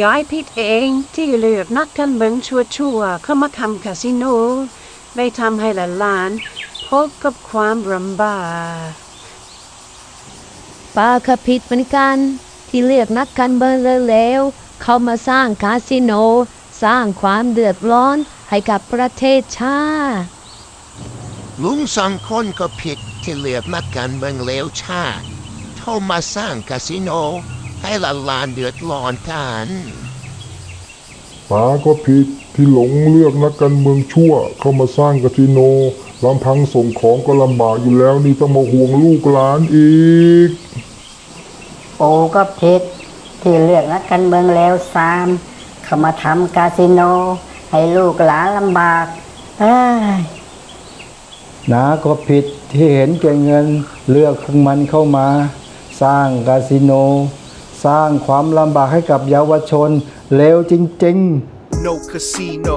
ย้ายผิดเองที่เลือกนักการเมืองชั่วๆเข้ามาทำคาสิโนได้ทำให้หลานๆพบกับความลำบากป้าก็ผิดเหมือนกัน ที่เลือกนักการเมืองเลวๆเข้ามาสร้างคาสิโน สร้างความเดือดร้อนให้กับประเทศชาติลุงสองคนก็ผิดที่เลือกนักการเมืองเลวชาติเข้ามาสร้างคาสิโน ให้หลานๆเดือดร้อนกันป๋าก็ผิดที่หลงเลือกนักการเมืองชั่วเข้ามาสร้างคาสิโนลำพังส่งของก็ลำบากอยู่แล้วนี่ต้องมาห่วงลูกหลานอีกปูก็ผิดที่เลือกนักการเมืองแล้วซามเข้ามาทำคาสิโน ให้ลูกหลานลำบากเอ้ยนาก็ผิดที่เห็นแก่เงินเลือกพวกมันเข้ามา สร้างคาสิโน สร้างความลำบากให้กับเยาวชนเลวจริง ๆ No casino.